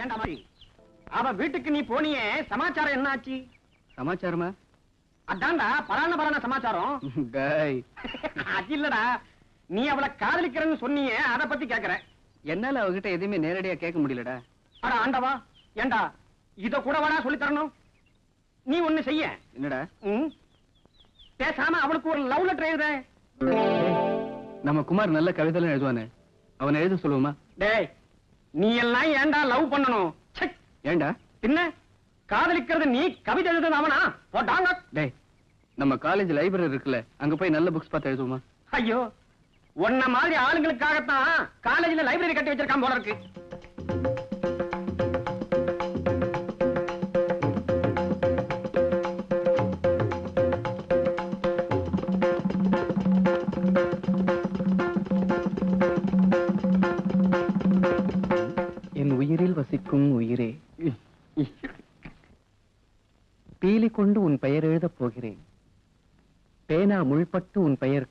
ஏண்டா மாதிரி அவ வீட்டுக்கு நீ போனியே சமாச்சாரம் என்ன ஆச்சு சமாச்சாரமா? அதான்டா பரான பரான சமாச்சாரம். அது இல்லடா. நீ அவளை காதலிக்கிறன்னு சொன்னியே அத பத்தி கேக்குறேன். என்னால அவகிட்ட எதுவுமே நேரடியா கேட்க முடியலடா. அட ஆண்டவா ஏண்டா இத கூட வேணா சொல்லி தரணும்? நீ ஒண்ணு செய்ய. என்னடா? பேசாம அவளுக்கு ஒரு லவ் லெட்டர் எழுத. நம்ம குமார் நல்ல கவிதைலாம் எழுதுவானே. அவனை எழுத சொல்லுவோமா? டேய் நீ எல்லாம் ஏன்டா லவ் பண்ணணும்? ஏன்டா பின்ன? காதலிக்கிறது நீ கவிதை எழுதுறது அவனா? போட்டாங்க. டேய் நம்ம காலேஜ் லைப்ரரி இருக்குல்ல அங்க போய் நல்ல புக்ஸ் பார்த்து எழுதுவோமா? ஐயோ உன்ன மாதிரி ஆளுங்களுக்காகத்தான் காலேஜ்ல லைப்ரரி கட்டி வச்சிருக்கான் போல இருக்கு.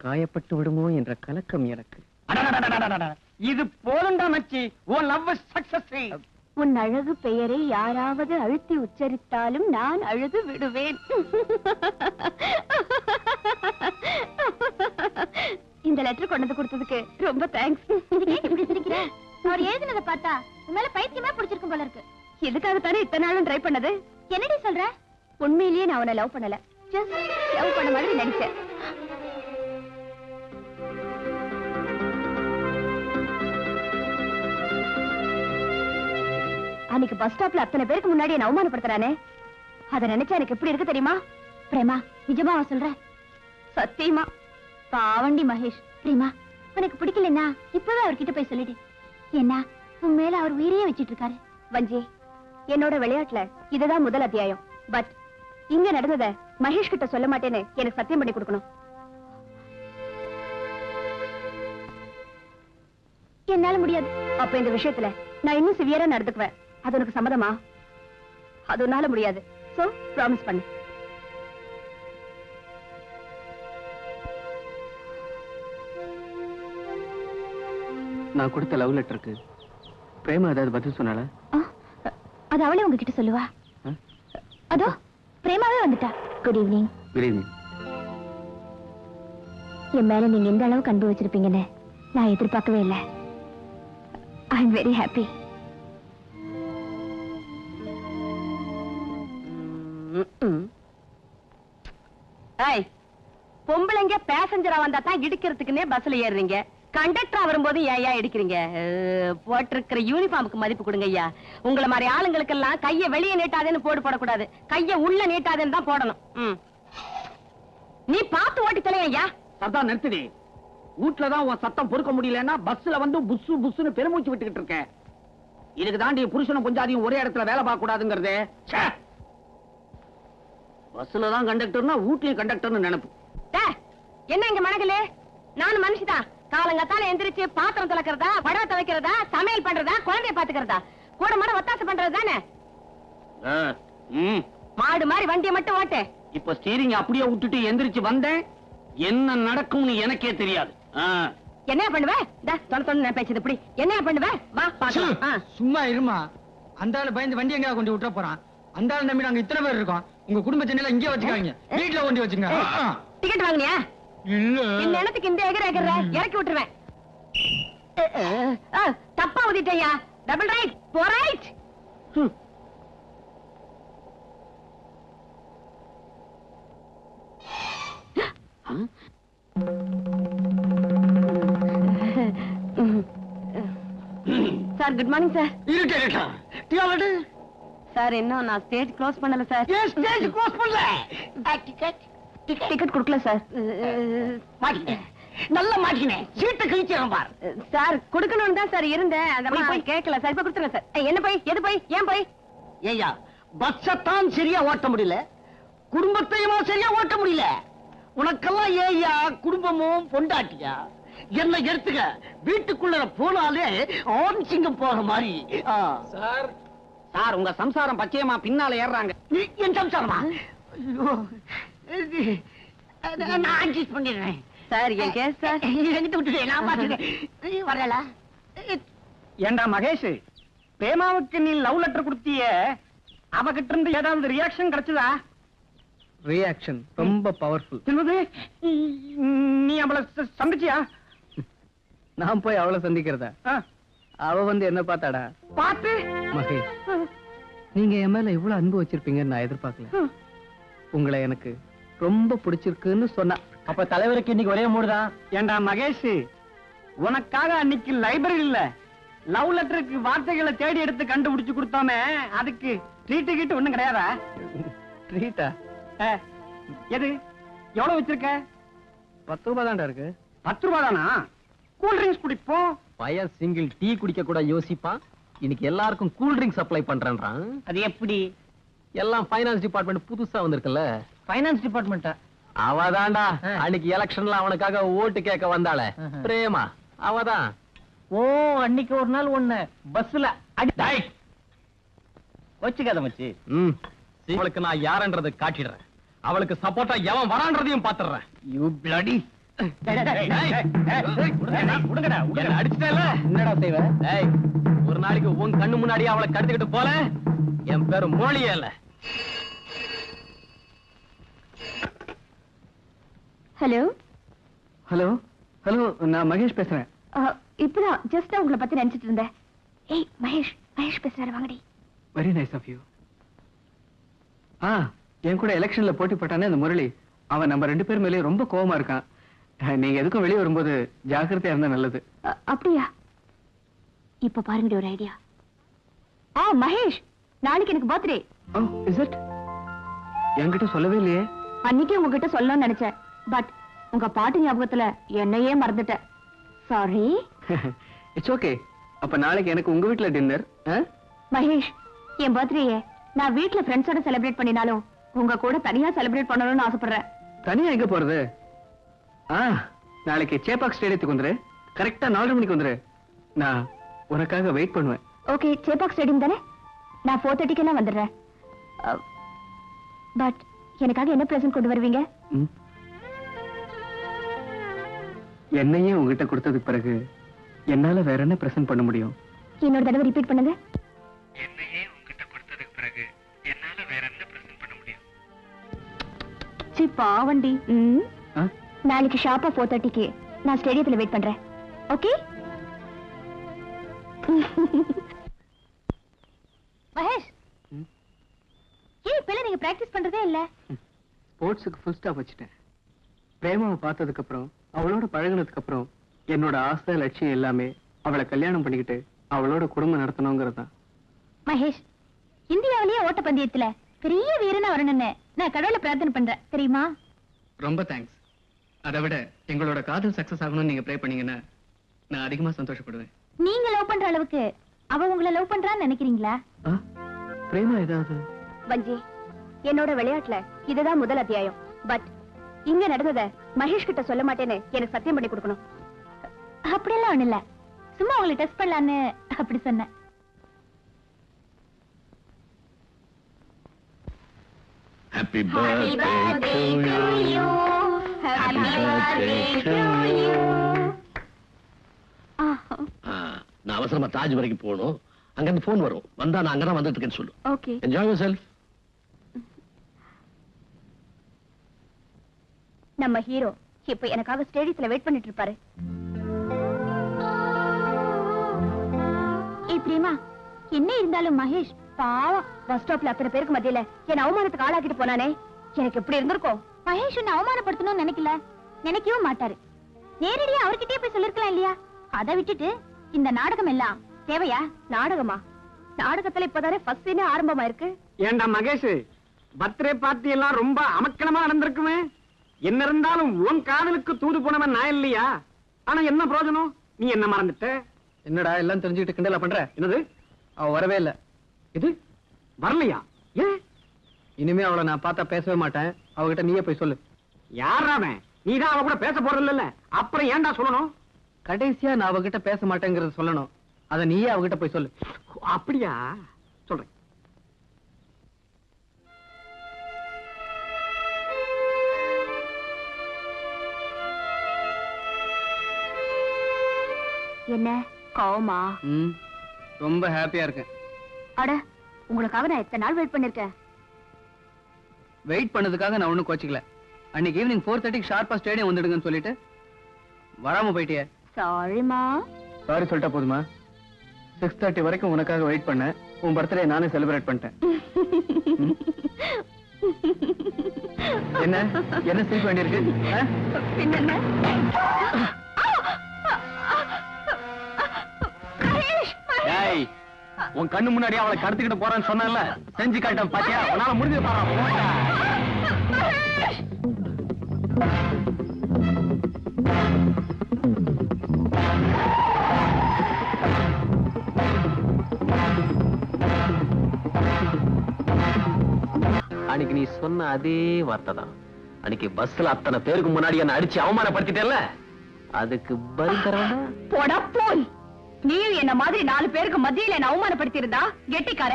காயப்பட்டு விடுமோ என்ற கலக்கம் எனக்கு. இது போதுண்டா மச்சி. உன் லவ் உன் அழகு பெயரை யாராவது அழுத்தி உச்சரித்தாலும் நான் அழுது விடுவேன். இந்த லெட்டர் கொண்டு கொடுத்ததுக்கு ரொம்ப தேங்க்ஸ் அவர் எழுதினதை பார்த்தா உன்னால பைத்தியமா பிடிச்சிருக்கும் போல இருக்கு. எதுக்காக தானே இத்தனை நாளும் ட்ரை பண்ணது? என்னடி சொல்ற? உண்மையிலேயே நான் அவனை லவ் பண்ணல. லவ் பண்ண மாதிரி நினைச்சேன் அன்னைக்கு பஸ் ஸ்டாப்ல அத்தனை பேருக்கு முன்னாடி என்ன அவமானப்படுத்துறானே? அத நினைச்சா எனக்கு எப்படி இருக்கு தெரியுமா? பிரேமா நிஜமா அவன் சொல்ற. சத்தியமா. பாவண்டி மகேஷ். பிரேமா உனக்கு பிடிக்கலன்னா இப்பவே அவர்கிட்ட போய் சொல்லிடு. என்ன உன் மேல அவர் உயிரையே வச்சிட்டு இருக்காரு வஞ்சி என்னோட விளையாட்டுல இதுதான் முதல் அத்தியாயம். பட் இங்க நடந்தத மகேஷ் கிட்ட சொல்ல மாட்டேன்னு எனக்கு சத்தியம் பண்ணி கொடுக்கணும். என்னால முடியாது. அப்ப இந்த விஷயத்துல நான் இன்னும் சிவியரா நடந்துக்குவேன். அது உனக்கு சம்மதமா? அது உன்னால முடியாது. சோ ப்ராமிஸ் பண்ணு. நான் கொடுத்த லவ் லெட்டருக்கு பிரேமா ஏதாவது பதில் சொன்னால அது அவளே உங்ககிட்ட சொல்லுவா. அதோ பிரேமாவே வந்துட்டா. குட் ஈவினிங் குட் ஈவினிங் என் மேல நீங்க எந்த அளவுக்கு அன்பு வச்சிருப்பீங்கன்னு நான் எதிர்பார்க்கவே இல்லை. ஐ எம் வெரி ஹாப்பி பொம்பளைங்க பேசஞ்சரா வந்தா தான் இடிக்கிறதுக்குன்னே பஸ்ல ஏறுறீங்க. கண்டக்டரா வரும்போது ஏன் ஏன் இடிக்கிறீங்க? போட்டிருக்கிற யூனிஃபார்முக்கு மதிப்பு கொடுங்க ஐயா. உங்களை மாதிரி ஆளுங்களுக்கெல்லாம் கைய வெளியே நீட்டாதேன்னு போடு போடக்கூடாது. கைய உள்ள நீட்டாதேன்னு தான் போடணும். நீ பார்த்து ஓட்டி தொலைங்க ஐயா. சத்தம் நிறுத்துடி. வீட்டுலதான் உன் சத்தம் பொறுக்க முடியலன்னா பஸ்ல வந்து புஸ்ஸு புஸ்ஸுன்னு பெருமூச்சு விட்டுக்கிட்டு இருக்கேன். இதுக்கு தாண்டி புருஷனும் பொஞ்சாதியும் ஒரே இடத்துல வேலை பார்க்க கூடாதுங்கிறது பஸ்ல தான் கண்டக்டர்னா வீட்லயும் கண்டக்டர்னு நினைப்பு. என்ன இங்க மணக்கலு நானும் மனுஷிதான் காலங்கத்தால எந்திரிச்சு பாத்திரம் துலக்கிறதா படவை துவைக்கிறதா சமையல் பண்றதா குழந்தைய பாத்துக்கிறதா? கூட மாட ஒத்தாசை பண்றது தானே? ஆ, ம். மாடு மாதிரி வண்டியை மட்டும் ஓட்டு. இப்ப ஸ்டீரிங் அப்படியே விட்டுட்டு எந்திரிச்சு வந்தேன். என்ன நடக்கும்னு எனக்கே தெரியாது. ஆ. என்ன பண்ணுவ? நான் பேச்சது இப்படி என்ன பண்ணுவ? வா. சும்மா இருமா. அந்த ஆளு பயந்து வண்டி எங்க கொண்டு விட்டுற போறான். அந்த ஆளு நம்பி நாங்க இத்தனை பேர் இருக்கோம். உங்க குடும்ப சென்னையில இங்கே வச்சுக்காங்க. வீட்டுல கொண்டு வச்சுங்க. டிக்கெட் வாங்குனியா? இல்ல. இந்த இடத்துக்கு இந்த எகிற எகிற இறக்கி விட்டுருவேன். தப்பா ஊதிட்டேயா டபுள் ரைட் போர் right sir good morning sir இருக்கேன், இருக்கேன். டிக்கெட்டு? சார் இன்னும் நான் ஸ்டேஜ் க்ளோஸ் பண்ணல சார் ஏன் stage close பண்ணல? ஆ, ticket? டிக்கெட் கொடுக்கல சார் மாட்டிக்கிட்டேன். நல்லா மாட்டிக்கினேன் சீட்டை கிழிச்சிடறேன் பார். சார் கொடுக்கணும்னு தான் சார் இருந்தேன். அதெல்லாம் போய். கேட்கல சார் இப்ப கொடுத்துருங்க சார் என்ன போய்? எது போய்? ஏன் போய்? ஏய்யா பஸ்ஸத்தான் சரியா ஓட்ட முடியல. குடும்பத்தையுமா சரியா ஓட்ட முடியல. உனக்கெல்லாம் ஏய்யா குடும்பமும் பொண்டாட்டியா? என்ன எடுத்துக்க? வீட்டுக்குள்ள போனாலே ஆண் சிங்கம் போற மாதிரி. சார். சார் உங்க சம்சாரம் பச்சையமா பின்னால ஏறுறாங்க. என் சம்சாரமா? நான் அட்ஜஸ்ட் பண்ணிடுறேன். சார் என் கேஸ் சார். என்கிட்ட விட்டுட்டு நான் பாத்துக்கிறேன். வரல ஏண்டா மகேஷ் பிரேமாவுக்கு நீ லவ் லெட்டர் கொடுத்திய அவகிட்ட இருந்து ஏதாவது ரியாக்ஷன் கிடைச்சதா? ரியாக்ஷன் ரொம்ப பவர்ஃபுல் என்னது? நீ அவளை சந்திச்சியா? நான் போய் அவளை சந்திக்கிறதா? அவ வந்து என்ன பார்த்தாடா? பார்த்து. மகேஷ் நீங்க என் மேல இவ்வளவு அன்பு வச்சிருப்பீங்கன்னு நான் எதிர்பார்க்கல. உங்களை எனக்கு ரொம்ப பிடிச்சிருக்குன்னு சொன்னா. அப்ப தலைவருக்கு இன்னைக்கு ஒரே மூடுதான் ஏண்டா மகேஷ் உனக்காக அன்னைக்கு லைப்ரரி இல்ல லவ் லெட்டருக்கு வார்த்தைகளை தேடி எடுத்து கண்டுபிடிச்சு கொடுத்தோமே அதுக்கு ட்ரீட்டு கீட்டு ஒண்ணும் கிடையாதா? ட்ரீட்டா எது? எவ்வளவு வச்சிருக்க? பத்து ரூபாய் தான்டா இருக்கு. பத்து ரூபா தானா? கூல் ட்ரிங்க்ஸ் குடிப்போம். பையன் சிங்கிள் டீ குடிக்க கூட யோசிப்பான். இன்னைக்கு எல்லாருக்கும் கூல் ட்ரிங்க் சப்ளை பண்றேன்றான். அது எப்படி? எல்லாம் ஃபைனான்ஸ் டிபார்ட்மெண்ட் புதுசா வந்திருக்குல்ல. ஃபைனான்ஸ் டிபார்ட்மெண்ட்டா அவதான்டா. அன்னைக்கு எலெக்ஷன்ல அவனுக்காக ஓட்டு கேட்க வந்தாளே. பிரேமா அவதான். ஓ அன்னைக்கு ஒரு நாள் ஒண்ணு பஸ்ல அடி வச்சுக்காத மச்சி. ம். அவளுக்கு நான் யாருன்றது காட்டிடுறேன். அவளுக்கு சப்போர்ட்டா எவன் வரான்றதையும் பாத்துறேன் யூ பிளடி என்னடா செய்வ? ஒரு நாளைக்கு உன் கண்ணு முன்னாடியே அவளை கடத்திக்கிட்டு போல. என் பேரு மோழியே இல்ல. ஹலோ ஹலோ ஹலோ நான் மகேஷ் பேசுறேன். இப்பதான் ஜஸ்ட் உங்களை பத்தி நினைச்சிட்டு இருந்தேன். ஏய் மகேஷ் மகேஷ் பேசுறாரு வாங்கடி. வெரி நைஸ் ஆஃப் யூ ஆ என் கூட எலெக்ஷன்ல போட்டி போட்டானே அந்த முரளி. அவன் நம்ம ரெண்டு பேர் மேலயும் ரொம்ப கோவமா இருக்கான். நீங்க எதுக்கும் வெளியே வரும்போது ஜாக்கிரதையா இருந்தா நல்லது. அப்படியா? இப்ப பாருங்கடி ஒரு ஐடியா ஆ மகேஷ் நாளைக்கு எனக்கு பர்த்டே இட் என்கிட்ட சொல்லவே இல்லையே. அன்னைக்கு உங்ககிட்ட சொல்லணும்னு நினைச்சேன். பட் உங்க பாட்டு ஞாபகத்துல என்னையே மறந்துட்டேன் சாரி இட்ஸ் ஓகே அப்ப நாளைக்கு எனக்கு உங்க வீட்ல டின்னர் மகேஷ் என் பர்த்டேயே நான் வீட்ல ஃப்ரெண்ட்ஸோட செலிப்ரேட் பண்ணினாலும் உங்க கூட தனியா செலிப்ரேட் பண்ணணும்னு ஆசைப்படுறேன். தனியா எங்க போறது? ஆ நாளைக்கு சேப்பாக் ஸ்டேடியத்துக்கு வந்துரு. கரெக்டா நாலரை மணிக்கு வந்துரு. நான் உனக்காக வெயிட் பண்ணுவேன். ஓகே சேப்பாக் ஸ்டேடியம் தானே? நான் ஃபோர் தேர்ட்டிக்கெல்லாம் வந்துடுறேன். பட் எனக்காக என்ன பிரசன்ட் கொண்டு வருவீங்க. என்னையே உங்ககிட்ட கொடுத்ததுக்கு பிறகு என்னால வேற என்ன பிரசன்ட் பண்ண முடியும்? இன்னொரு தடவை ரிப்பீட் பண்ணுங்க. என்னையே உங்ககிட்ட கொடுத்ததுக்கு பிறகு என்னால வேற என்ன பிரசன்ட் பண்ண முடியும்? சி பாவண்டி? நாளைக்கு ஷார்ப்பா ஃபோர் தேர்ட்டிக்கு நான் ஸ்டேடியத்துல வெயிட் பண்றேன். ஓகே மகேஷ்? ஏன் இப்ப நீங்க பிராக்டிஸ் பண்றதே இல்ல? ஸ்போர்ட்ஸுக்கு ஃபுல் ஸ்டாப் வச்சுட்டேன். பிரேமாவை பார்த்ததுக்கு அப்புறம் அவளோட பழகுனதுக்கு அப்புறம் என்னோட ஆசை லட்சியம் எல்லாமே அவளை கல்யாணம் பண்ணிக்கிட்டு அவளோட குடும்பம் நடத்தணுங்கிறது தான் மகேஷ் இந்தியாவிலேயே ஓட்டப்பந்தயத்துல பெரிய வீரனா வரணும்னு நான் கடவுளை பிரார்த்தனை பண்றேன். தெரியுமா? ரொம்ப தேங்க்ஸ் அதை விட எங்களோட காதல் சக்சஸ் ஆகணும்னு நீங்க ப்ரே பண்ணீங்கன்னா நான் அதிகமா சந்தோஷப்படுவேன். நீங்க லவ் பண்ற அளவுக்கு அவ உங்களை லவ் பண்றான்னு நினைக்கிறீங்களா? பிரேமா ஏதாவது? வஞ்சி என்னோட விளையாட்டுல இதுதான் முதல் அத்தியாயம். பட் இங்க நடந்தத மகேஷ் கிட்ட சொல்ல மாட்டேன்னு எனக்கு சத்தியம் பண்ணி கொடுக்கணும். அப்படியெல்லாம் ஒண்ணு இல்ல. சும்மா உங்களை டெஸ்ட் பண்ணலான்னு அப்படி சொன்னேன். Happy birthday to you. Happy birthday to you. நான் அவசரமா தாஜ் வரைக்கும் போகணும். அங்க இருந்து போன் வரும். வந்தா நான் அங்கதான் வந்துட்டு இருக்கேன்னு சொல்லு. ஓகே என்ஜாய் யுவர் செல்ஃப் நம்ம ஹீரோ. இப்ப எனக்காக ஸ்டேடியத்துல வெயிட் பண்ணிட்டு இருப்பாரு. ஏய் பிரேமா என்ன இருந்தாலும் மகேஷ் பாவம். பஸ் ஸ்டாப்ல அத்தனை பேருக்கு மத்தியில என் அவமானத்துக்கு ஆளாக்கிட்டு போனானே. எனக்கு எப்படி இருந்திருக்கும் மகேஷ் உன்னை அவமானப்படுத்தணும்னு நினைக்கல. நினைக்கவும் மாட்டாரு. நேரடியா அவர்கிட்டயே போய் சொல்லிருக்கலாம் இல்லையா? அதை விட்டுட்டு இந்த நாடகம் எல்லாம் தேவையா? நாடகமா? நாடகத்துல இப்பதானே ஃபர்ஸ்ட் சீனே ஆரம்பமா இருக்கு ஏண்டா மகேஷ்? பர்த்டே பார்ட்டி எல்லாம் ரொம்ப அமக்கலமா நடந்திருக்குமே. என்ன இருந்தாலும் உன் காதலுக்கு தூது போனவன் நான் இல்லையா? ஆனா என்ன பிரயோஜனம் நீ என்ன மறந்துட்ட? என்னடா எல்லாம் தெரிஞ்சுக்கிட்டு கிண்டலா பண்ற? என்னது? அவ வரவே இல்ல. இது? வரலையா? ஏன் இனிமே அவளை நான் பார்த்தா பேசவே மாட்டேன். அவகிட்ட நீயே போய் சொல்லு. யாராவன் நீதான் அவ கூட பேச போறது இல்ல அப்புறம் ஏன்டா சொல்லணும்? கடைசியா நான் அவகிட்ட பேச மாட்டேங்கிறத சொல்லணும். அத நீயே அவகிட்ட போய் சொல்லு. அப்படியா? என்ன? கோவமா? ம் ரொம்ப ஹாப்பியா இருக்கேன். அட உங்களுக்காக நான் எத்தனை நாள் வெயிட் பண்ணிருக்கேன்? வெயிட் பண்ணதுக்காக நான் ஒண்ணும் கோச்சிக்கல. அன்னைக்கு ஈவினிங் ஃபோர் தேர்ட்டிக்கு ஷார்ப்பா ஸ்டேடியம் வந்துடுங்கன்னு சொல்லிட்டு வராம போயிட்டியே. சாரிமா சாரி சொல்லிட்டா போதுமா? சிக்ஸ் தேர்ட்டி வரைக்கும் உனக்காக வெயிட் பண்ணேன். உன் பர்த்டே நானே செலிப்ரேட் பண்ணிட்டேன்? என்ன? என்ன சிரிக்க வேண்டியிருக்கு உன் கண்ணு முன்னாடி அவளை கடத்திக்கிட்டு போறேன்னு சொன்னல செஞ்சு காட்டேன் பாத்தியா? உன்னால முடிஞ்சு பாரு. அன்னைக்கு நீ சொன்ன அதே வார்த்தை தான். அன்னைக்கு பஸ்ல அத்தனை பேருக்கு முன்னாடி என்ன அடிச்சு அவமானப்படுத்திட்டேல்ல அதுக்கு பதில் தர போடா போய். நீயும் என்ன மாதிரி நாலு பேருக்கு மத்தியில என்ன அவமானப்படுத்தி இருந்தா கெட்டிக்கார.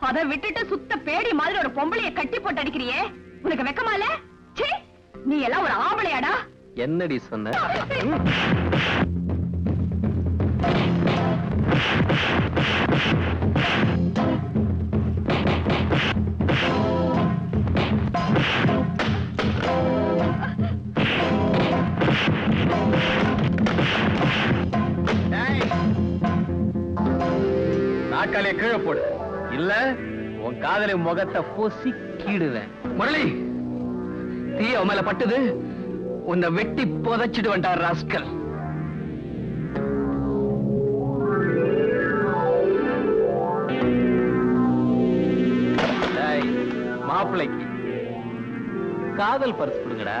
அத விட்டுட்டு சுத்த பேடி மாதிரி ஒரு பொம்பளைய கட்டி போட்டு அடிக்கிறியே? உனக்கு வெக்கமா இல்ல? ச்சீ, நீ எல்லாம் ஒரு ஆம்பளையாடா? என்னடி சொன்ன? காதலை முகத்தை பொசிக்கிடுவேன் முரளி தீ அவன் மேல பட்டது. உன்னை வெட்டி புதைச்சிட்டு வந்தார் ராஸ்கல். மாப்பிள்ளைக்கு காதல் பரிசு கொடுங்கடா.